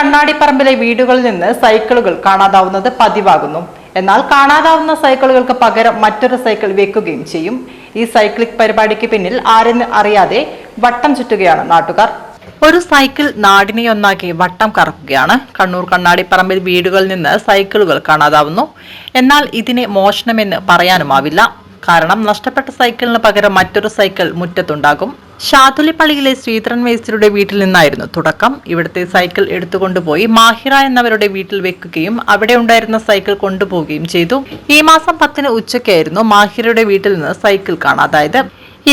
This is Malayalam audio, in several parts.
കണ്ണാടിപ്പറമ്പിലെ വീടുകളിൽ നിന്ന് സൈക്കിളുകൾ കാണാതാവുന്നത് പതിവാകുന്നു. എന്നാൽ കാണാതാവുന്ന സൈക്കിളുകൾക്ക് പകരം മറ്റൊരു സൈക്കിൾ വെക്കുകയും ചെയ്യും. ഈ സൈക്ലിക് പരിപാടിക്ക് പിന്നിൽ ആരെന്ന് അറിയാതെ വട്ടം ചുറ്റുകയാണ് നാട്ടുകാർ. ഒരു സൈക്കിൾ നാടിനെ ഒന്നാക്കി വട്ടം കറക്കുകയാണ്. കണ്ണൂർ കണ്ണാടിപ്പറമ്പിൽ വീടുകളിൽ നിന്ന് സൈക്കിളുകൾ കാണാതാവുന്നു. എന്നാൽ ഇതിനെ മോഷണമെന്ന് പറയാനുമാവില്ല. കാരണം നഷ്ടപ്പെട്ട സൈക്കിളിന് പകരം മറ്റൊരു സൈക്കിൾ മുറ്റത്തുണ്ടാകും. ഷാതുലിപ്പള്ളിയിലെ ശ്രീധരൻ മേസ്തിരിയുടെ വീട്ടിൽ നിന്നായിരുന്നു തുടക്കം. ഇവിടുത്തെ സൈക്കിൾ എടുത്തുകൊണ്ടുപോയി മാഹിറ എന്നവരുടെ വീട്ടിൽ വെക്കുകയും അവിടെ ഉണ്ടായിരുന്ന സൈക്കിൾ കൊണ്ടുപോവുകയും ചെയ്തു. ഈ മാസം പത്തിന് ഉച്ചയ്ക്കായിരുന്നു മാഹിറയുടെ വീട്ടിൽ നിന്ന് സൈക്കിൾ കാണാതായത്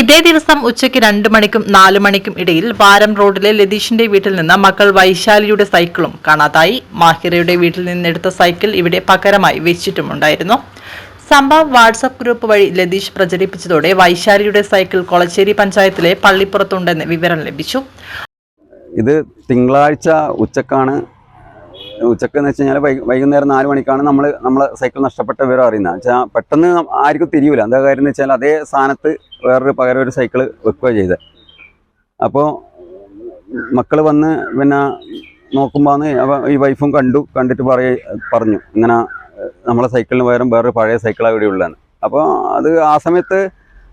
ഇതേ ദിവസം ഉച്ചയ്ക്ക് രണ്ടു മണിക്കും നാലു മണിക്കും ഇടയിൽ വാരം റോഡിലെ ലതീഷിന്റെ വീട്ടിൽ നിന്ന് മകൾ വൈശാലിയുടെ സൈക്കിളും കാണാതായി. മാഹിറയുടെ വീട്ടിൽ നിന്നെടുത്ത സൈക്കിൾ ഇവിടെ പകരമായി വെച്ചിട്ടുമുണ്ടായിരുന്നു. സംഭവം വാട്സപ്പ് ഗ്രൂപ്പ് വഴി ലതീഷ് പ്രചരിപ്പിച്ചതോടെ വൈശാലിയുടെ സൈക്കിൾ കൊളച്ചേരി പഞ്ചായത്തിലെ പള്ളിപ്പുറത്തുണ്ടെന്ന് വിവരം ലഭിച്ചു. ഇത് തിങ്കളാഴ്ച ഉച്ചക്കാണ്. ഉച്ചയ്ക്ക് എന്ന് വെച്ച് കഴിഞ്ഞാൽ വൈകുന്നേരം നാല് മണിക്കാണ് നമ്മൾ നമ്മൾ സൈക്കിൾ നഷ്ടപ്പെട്ട വിവരം അറിയുന്നത്. വെച്ചാൽ പെട്ടെന്ന് ആർക്കും തിരിയൂല. എന്താ കാര്യം എന്ന് വെച്ചാൽ അതേ സ്ഥാനത്ത് വേറൊരു പകരം ഒരു സൈക്കിൾ വെക്കുക ചെയ്തത് അപ്പോൾ മക്കൾ വന്ന് പിന്നെ നോക്കുമ്പോൾ ഈ വൈഫും കണ്ടു കണ്ടിട്ട് പറയ പറഞ്ഞു. ഇങ്ങനെ നമ്മളെ സൈക്കിളിന് പകരം വേറൊരു പഴയ സൈക്കിളാണ് ഇവിടെ ഉള്ളതാണ് അപ്പോൾ അത് ആ സമയത്ത്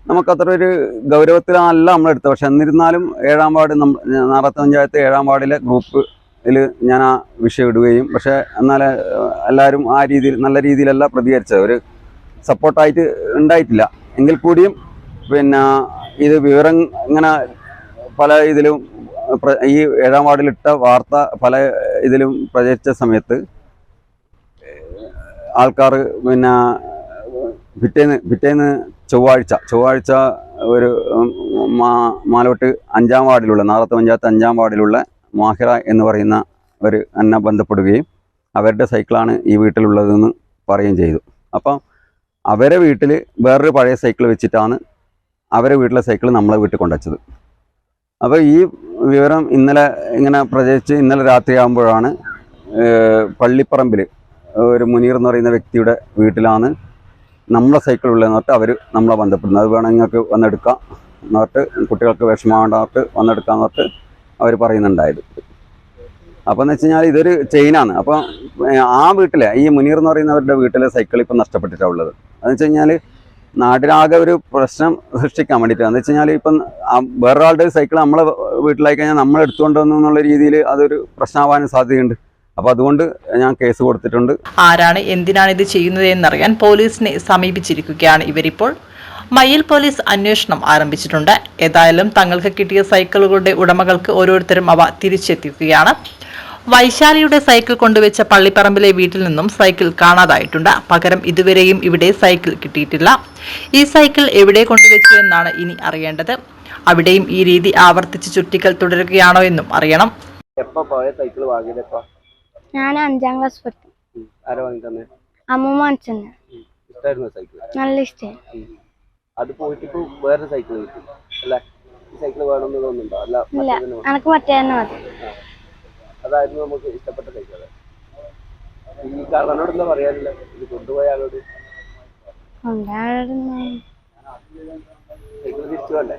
നമുക്കത്ര ഒരു ഗൗരവത്തിലല്ല നമ്മളെടുത്തത് പക്ഷെ എന്നിരുന്നാലും ഏഴാം വാർഡ് നാറത്ത് പഞ്ചായത്ത് ഏഴാം വാർഡിലെ ഗ്രൂപ്പിൽ ഞാൻ ആ വിഷയം ഇടുകയും പക്ഷേ എന്നാൽ എല്ലാവരും ആ രീതിയിൽ നല്ല രീതിയിലല്ല പ്രതികരിച്ചത്. ഒരു സപ്പോർട്ടായിട്ട് ഉണ്ടായിട്ടില്ല. എങ്കിൽ കൂടിയും പിന്നെ ഇത് വിവരം ഇങ്ങനെ പല ഇതിലും ഈ ഏഴാം വാർഡിലിട്ട വാർത്ത പല ഇതിലും പ്രചരിച്ച സമയത്ത് ആൾക്കാർ പിന്നെ പിറ്റേന്ന് പിറ്റേന്ന് ചൊവ്വാഴ്ച ചൊവ്വാഴ്ച ഒരു മാലോട്ട് അഞ്ചാം വാർഡിലുള്ള നാളത്തെ പഞ്ചായത്ത് അഞ്ചാം വാർഡിലുള്ള മാഹിറ എന്ന് പറയുന്ന ഒരു എന്നെ ബന്ധപ്പെടുകയും അവരുടെ സൈക്കിളാണ് ഈ വീട്ടിലുള്ളതെന്ന് പറയുകയും ചെയ്തു. അപ്പം അവരെ വീട്ടിൽ വേറൊരു പഴയ സൈക്കിൾ വെച്ചിട്ടാണ് അവരെ വീട്ടിലെ സൈക്കിൾ നമ്മളെ വീട്ടിൽ കൊണ്ടുവച്ചത്. അപ്പോൾ ഈ വിവരം ഇന്നലെ ഇങ്ങനെ പ്രചരിച്ച് ഇന്നലെ രാത്രിയാകുമ്പോഴാണ് പള്ളിപ്പറമ്പിൽ ഒരു മുനീർ എന്ന് പറയുന്ന വ്യക്തിയുടെ വീട്ടിലാണ് നമ്മളെ സൈക്കിൾ ഉള്ളതെന്ന് പറഞ്ഞിട്ട് അവർ നമ്മളെ ബന്ധപ്പെടുന്നത്. അത് വേണമെങ്കിൽ നിങ്ങൾക്ക് വന്നെടുക്കാം എന്ന് പറഞ്ഞിട്ട് കുട്ടികൾക്ക് വിഷമമാകേണ്ട വന്നെടുക്കാന്ന് പറഞ്ഞിട്ട് അവർ പറയുന്നുണ്ടായത്. അപ്പോൾ എന്ന് വെച്ച് കഴിഞ്ഞാൽ ഇതൊരു ചെയിനാണ് അപ്പോൾ ആ വീട്ടിലെ ഈ മുനീർ എന്ന് പറയുന്നവരുടെ വീട്ടിലെ സൈക്കിൾ ഇപ്പം നഷ്ടപ്പെട്ടിട്ടാണ് ഉള്ളത്. അതെന്ന് വെച്ച് കഴിഞ്ഞാൽ നാടിനാകെ ഒരു പ്രശ്നം സൃഷ്ടിക്കാൻ വേണ്ടിയിട്ടാണ്. എന്ന് വെച്ച് കഴിഞ്ഞാൽ ഇപ്പം വേറൊരാളുടെ സൈക്കിൾ നമ്മളെ വീട്ടിലായി കഴിഞ്ഞാൽ നമ്മൾ എടുത്തുകൊണ്ട് വന്നു എന്നുള്ള രീതിയിൽ അതൊരു പ്രശ്നമാവാനും സാധ്യതയുണ്ട്. അപ്പോൾ അതുകൊണ്ട് ഞാൻ കേസ് കൊടുത്തിട്ടുണ്ട്. ആരാണ് എന്തിനാണ് ഇത് ചെയ്യുന്നത് എന്നറിയാൻ പോലീസിനെ സമീപിച്ചിരിക്കുകയാണ് ഇവരിപ്പോൾ. മയിൽ പോലീസ് അന്വേഷണം ആരംഭിച്ചിട്ടുണ്ട്. ഏതായാലും തങ്ങൾക്ക് കിട്ടിയ സൈക്കിളുകളുടെ ഉടമകൾക്ക് ഓരോരുത്തരും അവ തിരിച്ചെത്തിക്കുകയാണ്. വൈശാലിയുടെ സൈക്കിൾ കൊണ്ടുവച്ച പള്ളിപ്പറമ്പിലെ വീട്ടിൽ നിന്നും സൈക്കിൾ കാണാതായിട്ടുണ്ട്. പകരം ഇതുവരെയും ഇവിടെ സൈക്കിൾ കിട്ടിയിട്ടില്ല. ഈ സൈക്കിൾ എവിടെ കൊണ്ടുവച്ചു എന്നാണ് ഇനി അറിയേണ്ടത്. അവിടെയും ഈ രീതി ആവർത്തിച്ച് ചുറ്റിക്കൽ തുടരുകയാണോ എന്നും അറിയണം. എപ്പോ പോയ സൈക്കിൾ വാങ്ങിയത് എപ്പോ ഞാൻ അഞ്ചാം ക്ലാസ് പഠിക്കും ആരാ വാങ്ങി തന്നെ അമ്മൂമ്മ ഇഷ്ടായിരുന്നു സൈക്കിൾ നല്ല ഇഷ്ടമായി അത് പോയിട്ട് ഇപ്പൊ വേറെ സൈക്കിൾ കിട്ടി. അല്ലേ? ഈ സൈക്കിൾ വേണമെന്ന് തോന്നുന്നുണ്ടോ? അല്ല ഇല്ല മറ്റേ തന്നെ മതി. അതായിരുന്നു നമുക്ക് ഇഷ്ടപ്പെട്ട സൈക്കിൾ ഈ കള്ളനോട് എന്താ പറയാനില്ല ഇത് കൊണ്ടുപോയ ആളോട്? കൊണ്ടാടുന്ന സൈക്കിൾ തിരിച്ചു വേണ്ടേ